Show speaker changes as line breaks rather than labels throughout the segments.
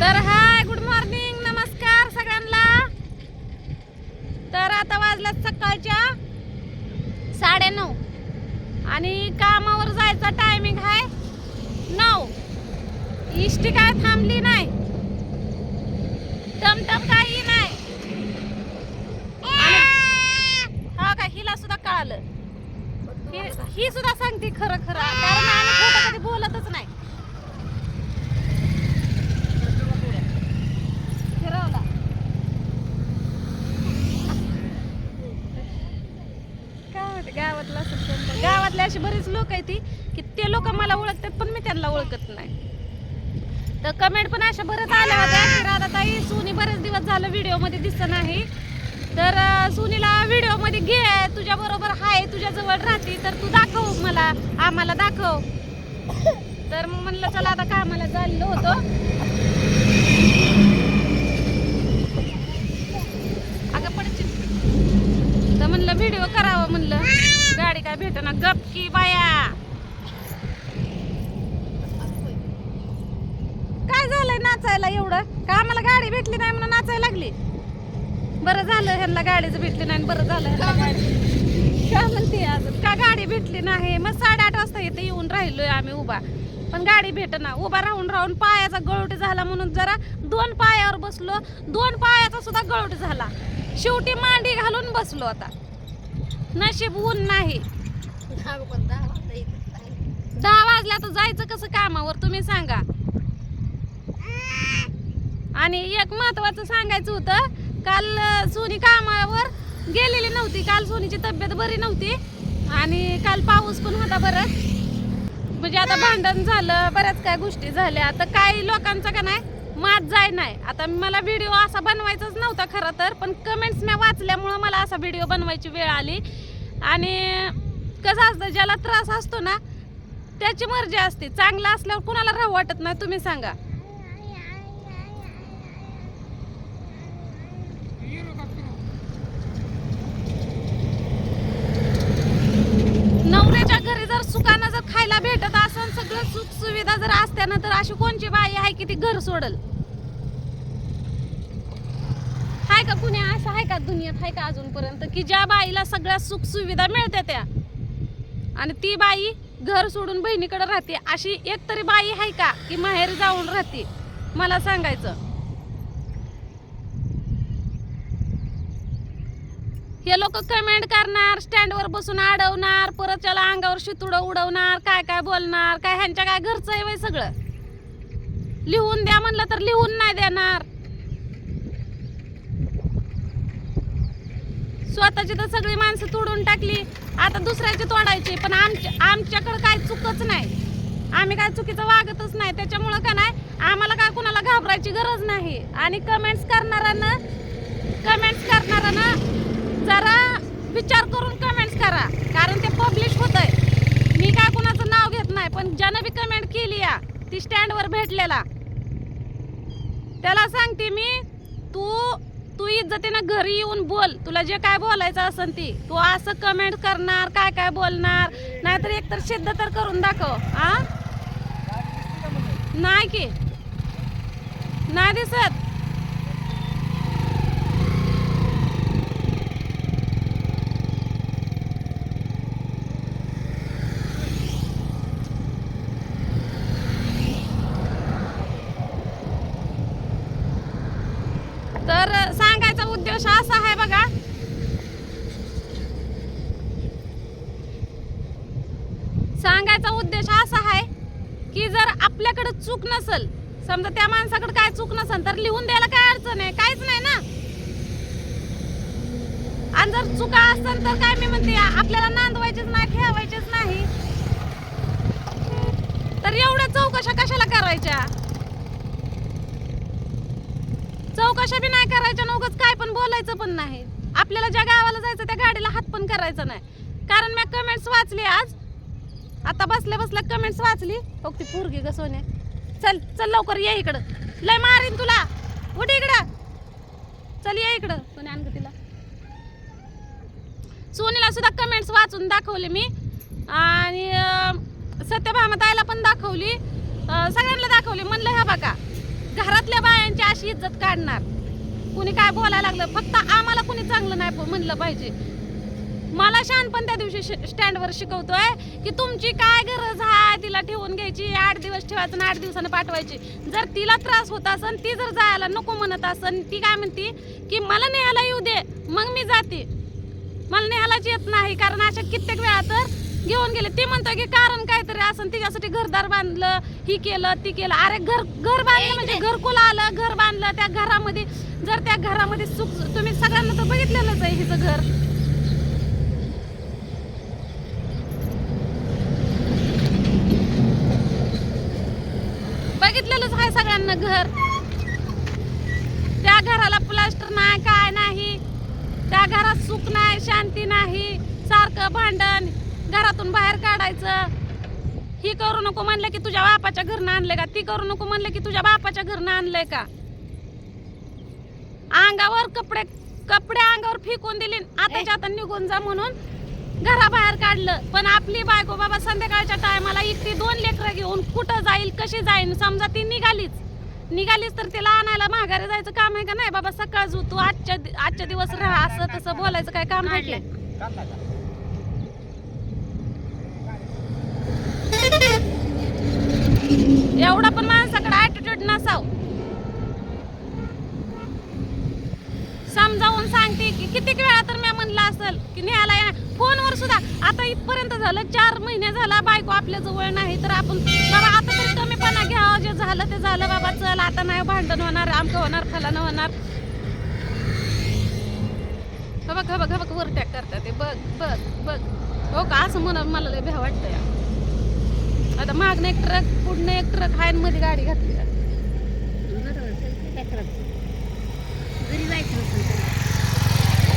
तर hi good morning नमस्कार सगळ्यांना. तर आता वाजल्यात सकाळच्या साडेनऊ. आणि कामावर जायचा टायमिंग आहे नऊ. इष्टी काय थांबली नाही. टमटम काही नाही. हा का हिला सुद्धा कळालं. ही- ही सुद्धा सांगते खरं खरं. कारण आम्ही खोटं कधी बोलतच नाही फिरवला काय वाटतं गावातला गावातले अशी बरेच लोक आहेत ती की ते लोक मला ओळखतात पण मी त्यांना ओळखत नाही. तर कमेंट पण अशा बरंच आल्या होत्या की राधाताई सुनी बरेच दिवस झालं व्हिडिओमध्ये दिसत नाही. तर सुनीला व्हिडिओमध्ये घे तुझ्या बरोबर हाय तुझ्याजवळ राहते तर तू दाखव मला आम्हाला दाखव. तर मग म्हणलं चला आता कामाला चाललो होतो. अगं पण तर म्हणलं व्हिडिओ करावं म्हणलं. काय भेटना? गप की बाया? काय झालंय नाचायला एवढं? का आम्हाला गाडी भेटली नाही म्हणून नाचायला लागली? बरं झालं ह्यांना गाडीच भेटली नाही बरं झालं ह्यांना गाडी. का म्हणते अजून? का गाडी भेटली नाही? मग साडेआठ वाजता इथे येऊन राहिलोय आम्ही उभा. पण गाडी भेटना. उभा राहून राहून पायाचा गळवट झाला म्हणून जरा दोन पायावर बसलो. दोन पायाचा सुद्धा गळूट झाला. शेवटी मांडी घालून बसलो आता. नशीब ऊन नाही. दहा वाजल्या तर जायचं कसं कामावर तुम्ही सांगा. आणि एक महत्वाचं सांगायचं होतं काल सोनी कामावर गेलेली नव्हती. काल सोनीची तब्येत बरी नव्हती आणि काल पाऊस पण होता बरं. म्हणजे आता भांडण झालं बऱ्याच काय गोष्टी झाल्या. तर काही लोकांचं का नाही मात जाय नाही. आता मला व्हिडिओ असा बनवायचाच नव्हता खरं तर पण कमेंट्स मी वाचल्यामुळं मला असा व्हिडिओ बनवायची वेळ आली. आणि कसं असतं ज्याला त्रास असतो ना त्याची मर्जी असते. चांगलं असल्यावर कुणाला राहू वाटत नाही तुम्ही सांगा. नवऱ्याच्या घरी जर सुखानं जर खायला भेटत असेल सगळं सुख सुविधा जर असत्या ना तर अशी कोणची बाई आहे की ती घर सोडल? हाय का कुणी असं आहे का दुनियेत? आहे का अजूनपर्यंत? की ज्या बाईला सगळ्या सुख सुविधा मिळत्या त्या? आणि ती बाई घर सोडून बहिणीकडे राहते. अशी एक तरी बाई आहे का की माहेर जाऊन राहते? मला सांगायचं. हे लोक कमेंट करणार स्टँडवर बसून अडवणार परत त्याला अंगावर शितुडं उडवणार काय काय बोलणार काय ह्यांच्या काय घरचं आहे वय सगळं? लिहून द्या म्हणलं तर लिहून नाही देणार. स्वतःची तर सगळी माणसं तोडून टाकली. आता दुसऱ्याची तोडायची पण आमच्या आमच्याकडं काय चुकच नाही. आम्ही काय चुकीचं वागतच नाही. त्याच्यामुळं का नाही आम्हाला काय कुणाला घाबरायची गरज नाही? आणि कमेंट्स करणाऱ्यांना कमेंट्स करणाऱ्यांना जरा विचार करून कमेंट्स करा. कारण ते पब्लिश होत आहे मी काय कुणाचं नाव घेत नाही पण ज्यानं बी कमेंट केली या ती स्टँडवर भेटलेला. त्याला सांगते मी तू तू इज्जतीनं घरी येऊन बोल. तुला जे काय बोलायचं असेल ती. तू असं कमेंट करणार काय काय बोलणार. नाहीतर एकतर सिद्ध तर करून दाखव आ? नाही की. नाही दिसत तर सांगायचा उद्देश असा आहे बघा सांगायचा उद्देश असा आहे की जर आपल्याकडे चूक नसल समजा त्या माणसाकडे काय चूक नसेल तर लिहून द्यायला काय अडचण आहे? काहीच नाही ना? आणि जर चुका असेल तर काय मी म्हणते आपल्याला नांदवायचीच नाही ठेवायचीच नाही. तर एवढ्या चौकशा कशाला करायच्या? चौकशा बी नाही करायच्या ना काय पण बोलायचं पण नाही. आपल्याला ज्या गावाला जायचं त्या गाडीला हात पण करायचं नाही. कारण मी कमेंट्स वाचली आज आता बसल्या बसल्या कमेंट्स वाचली. बघ ती पोरगी ग सोने चल चल लवकर ये इकडं. लय मारीन तुला. उठ इकडं. चल ये इकडं. सोने आण तिला. सोनीला सुद्धा कमेंट्स वाचून दाखवले मी. आणि सत्यभामा सत्यभामाताईला पण दाखवली. सगळ्यांना दाखवली. म्हणलं ह्या बघा घरातल्या बायांची अशी इज्जत काढणार. कुणी काय बोलायला लागलं? फक्त आम्हाला कुणी चांगलं नाही प- म्हणलं पाहिजे. मला शहाणपण त्या दिवशी स्टँडवर शिकवतोय की तुमची काय गरज आहे तिला ठेवून घ्यायची आठ दिवस ठेवायचं आठ दिवसानं पाठवायची. जर तिला त्रास होत असन ती जर जायला नको म्हणत असन ती काय म्हणती की मला नेहाला येऊ दे मग मी जाते. मला नेहालाच येत नाही कारण अशा कित्येक वेळा तर घेऊन गेले. ते म्हणतोय की कारण काहीतरी असं तिच्यासाठी घरदार बांधलं ही केलं ती केलं. अरे घर घर बांधलं म्हणजे घरकुल आलं घर बांधलं त्या घरामध्ये जर त्या घरामध्ये सुख तुम्ही सगळ्यांना तर बघितलेलंच आहे हिचं घर बघितलेलंच सगळ्यांना घर. त्या घराला प्लास्टर नाही काय नाही. त्या घरात सुख नाही शांती नाही सारखं भांडण घरातून बाहेर काढायचं. ही करू नको म्हणलं की तुझ्या बापाच्या घरनं आणलंय का? ती करू नको म्हणलं की तुझ्या बापाच्या घरनं आणलंय का? अंगावर कपडे कपडे अंगावर फेकून दिली आताच्या आता निघून जा म्हणून घराबाहेर काढलं. पण आपली बायको बाबा संध्याकाळच्या टायमाला इतकी दोन लेकरं घेऊन कुठं जाईल कशी जाईल समजा ती निघालीच. निघालीच तर तिला आणायला माघारी जायचं काम आहे का नाही? बाबा सकाळ तू आजच्या दि- आजच्या दिवस राहा असं तसं बोलायचं काय काम आहे की? एवढा पण माणसाकडे ऍटिट्यूड नसाव. समजावून सांगते की किती वेळा तर की न्यायला या फोनवर सुद्धा आता इथपर्यंत झालं चार महिने झाला बायको आपल्या जवळ नाही तर आपण बाबा आता तरी कमीपणा घ्यावं जे झालं ते झालं बाबा चल आता नाही भांडण होणार आमकं होणार फलानं होणार. हा बघ बघ बघ वर टॅक करतात ते. बघ बघ बघ. हो का? असं म्हणा मला लय भ्या वाटतं या आता मागणं एक ट्रक पुढनं एक ट्रक हायमध्ये गाडी घातली.
घरी जायचं नसेल तर.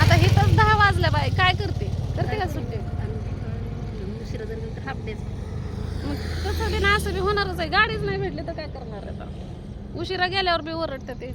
आता हे तर दहा वाजल्या बाई काय करते? करते का सुट्टी?
उशिरा जर गेलं तर हाफ डेच
मग तसं बी ना असं बी होणारच आहे. गाडीच नाही भेटली तर काय करणार आता? उशिरा गेल्यावर बी ओरडते ते.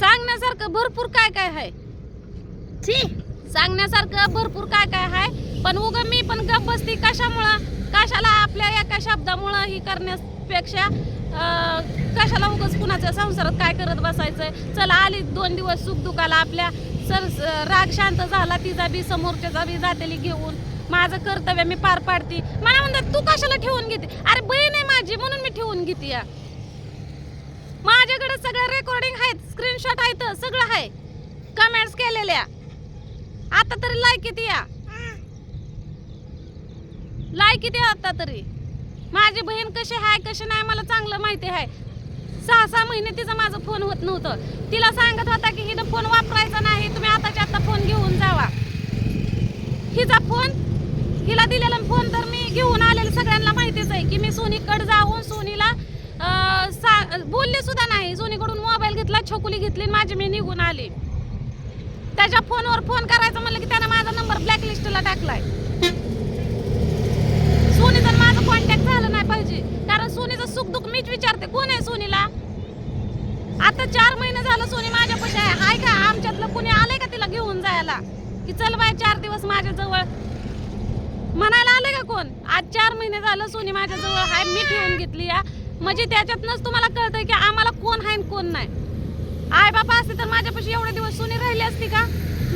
सांगण्यासारखं भरपूर काय काय आहे?
छी!
सांगण्यासारखं भरपूर काय काय आहे? पण उग मी पण गप बसती कशामुळं? कशाला आपल्या एका शब्दामुळं ही करण्यापेक्षा कशाला उगच कुणाच्या संसारात काय करत बसायचंय? चला आली दोन दिवस सुख दुखाला आपल्या सर राग शांत झाला तिचा बी समोरच्याचा बी जातेली घेऊन. माझं कर्तव्य मी पार पाडते. मला म्हणतात तू कशाला ठेवून घेते? अरे बहीण आहे माझी म्हणून मी ठेवून घेते या. माझ्याकडे सगळं रेकॉर्डिंग आहेत स्क्रीनशॉट आहेत सगळं आहे. कमेंट्स केलेल्या. आता तरी लाईक किती या. लाईक किती आता तरी. माझी बहीण कशी आहे कशी नाही मला चांगलं माहिती आहे. सहा सहा महिने तिचं माझं फोन होत नव्हतं. तिला सांगत होता की हिनं फोन वापरायचा नाही तुम्ही आताच्या आता फोन घेऊन जावा. हिचा फोन हिला दिलेला फोन तर मी घेऊन आलेलं सगळ्यांना माहितीच आहे की मी सोनीकडे जाऊन सोनीला सा- बोलले सुद्धा नाही. सोनीकडून मोबाईल घेतला छोकुली घेतली आणि माझी मी निघून आले. त्याच्या फोनवर फोन करायचं म्हणलं की त्यानं माझा नंबर ब्लॅकलिस्टला टाकलाय. सोनीचा तर माझं कॉन्टॅक्ट झालं नाही पाहिजे. कारण सोनीचं सुख दुःख मीच विचारते. कोण आहे सोनीला? आता चार महिने झालं सोनी माझ्यापाशी आहे. हाय का? आमच्यातलं कुणी आलंय का तिला घेऊन जायला? की चल बाय चार दिवस माझ्या जवळ म्हणायला आले का कोण? आज चार महिने झालं सोनी माझ्या जवळ हाय मी ठेवून घेतली या. म्हणजे त्याच्यातनंच तुम्हाला कळतंय की आम्हाला कोण आहे कोण नाही. आय बाबा असते तर माझ्यापाशी एवढे दिवस सोनी राहिली असती का?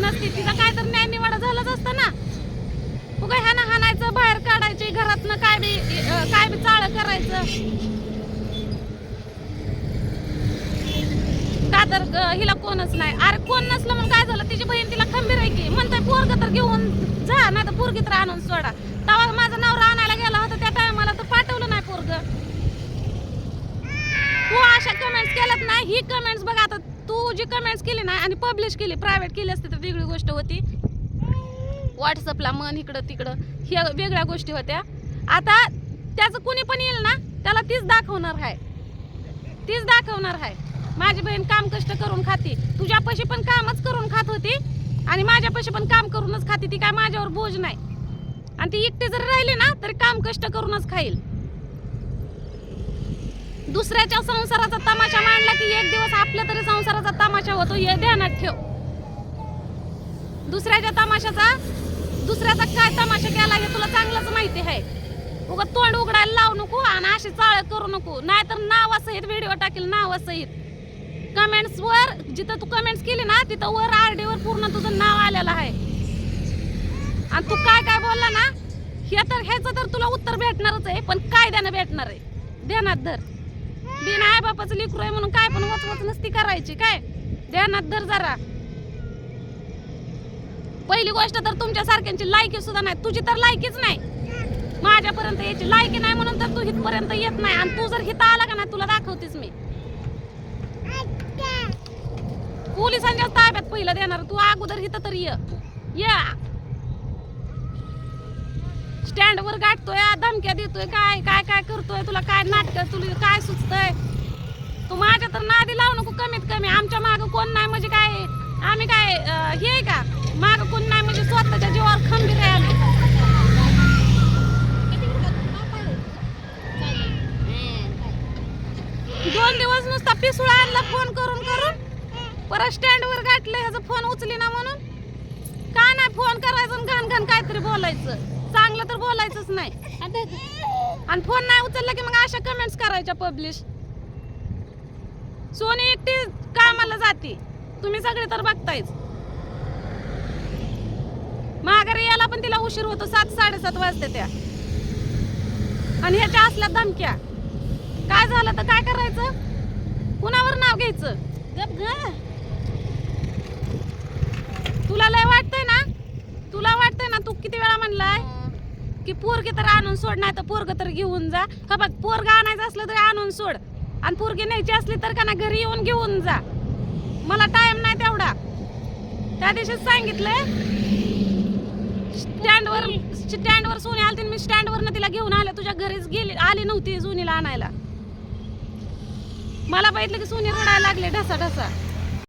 नसती. तिचा काय तर न्याय निवाडा झालाच असता ना. उगा ह्यानं हाणायचं बाहेर काढायचे घरातनं काय बी काय बी चाळ करायचं का तर हिला कोणच नाही. अरे कोण नसलं म्हणून काय झालं? तिची बहीण तिला खंबीर आहे की? म्हणतोय पोरग तर घेऊन जा नाही तर पोरगी तर आणून सोडा. तवा माझा नवरा आणायला गेला होता त्या टायमाला तर पाठवलं नाही पोरग. तू अशा कमेंट्स केल्यात नाही ही कमेंट्स बघ आता तू जी कमेंट्स केली ना आणि पब्लिश केली प्रायव्हेट केली असते तर वेगळी गोष्ट होती. व्हॉट्सअपला मन इकडं तिकडं ह्या वेगळ्या गोष्टी होत्या. आता त्याचं कुणी पण येईल ना त्याला तीच दाखवणार आहे. तीच दाखवणार आहे. माझी बहीण काम कष्ट करून खाते. तुझ्यापाशी पण कामच करून खात होती आणि माझ्यापाशी पण काम करूनच खाते. ती काय माझ्यावर बोज नाही. आणि ती एकटी जर राहिली ना तरी काम कष्ट करूनच खाईल. दुसऱ्याच्या संसाराचा तमाशा मांडला की एक दिवस आपल्या तरी संसाराचा तमाशा होतो. हे ध्यानात ठेव. दुसऱ्याच्या तमाशाचा दुसऱ्याचा काय तमाशा केला हे तुला चांगलंच माहिती आहे. उगा तोंड उघडायला लावू नको आणि अशी चाळ करू नको. नाहीतर नावासहित व्हिडिओ टाकेल नावासहित. कमेंट्स वर जिथं तू कमेंट्स केली ना तिथं वर आरडी वर पूर्ण तुझं नाव आलेलं आहे. आणि तू काय काय बोलला ना हे तर ह्याचं तर तुला उत्तर भेटणारच आहे पण कायद्यानं भेटणार आहे. ध्यानात धर. बिन आई बापाचं लिकरू आहे म्हणून काय पण वचवच नसती करायची काय? ध्यानात धर जरा. पहिली गोष्ट तर तुमच्या सारख्यांची लायकी सुद्धा नाही. तुझी तर लायकीच नाही. माझ्यापर्यंत याची लायकी नाही म्हणून तर तू हितपर्यंत येत नाही. आणि तू जर हिथं आला का नाही तुला दाखवतेस मी. पोलिसांच्या ताब्यात पहिलं देणार. तू अगोदर इथं तर ये. या. स्टँड वर गाठतोय धमक्या देतोय काय काय काय करतोय तुला काय नाटक तुला काय सुचतंय? तू माझ्या तर नादी लावू नको कमीत कमी. आमच्या माग कोण नाही म्हणजे काय? आम्ही काय हे का? माग कोण नाही म्हणजे स्वतःच्या जीवावर खंबीर आहे आम्ही. दोन दिवस नुसता पिसुळा आणला फोन परत स्टँडवर गाठलं ह्याचा फोन उचली ना म्हणून. काय नाही फोन करायचं आणि घाण घाण काहीतरी बोलायचं? चांगलं तर बोलायचंच नाही. आणि फोन नाही उचलला की मग अशा कमेंट्स करायच्या पब्लिश सोनी एकटी कामाला जाते. तुम्ही सगळे तर बघतायच. माघारी यायला पण तिला उशीर होतो सात साडेसात वाजते त्या. आणि ह्याच्या असल्या धमक्या. काय झालं तर काय करायचं? कुणावर नाव घ्यायचं? गप ग. तुला लय वाटतंय ना? तुला वाटतंय ना तू किती वेळा म्हणलाय की पोरगी तर आणून सोड नाही तर पोरग तर घेऊन जा. हा बघ पोरग आणायचं असलं तरी आणून सोड. आणि पोरगी न्यायची असली तर का ना घरी येऊन घेऊन जा. मला टाइम नाही तेवढा. त्या दिवशीच सांगितलंय स्टँडवर स्टँडवर सोनी आलती मी स्टँडवर तिला घेऊन आले. तुझ्या घरीच गेली आली नव्हती जुनीला आणायला. मला बघितलं की सोनी रडायला लागले ढसा ढसा.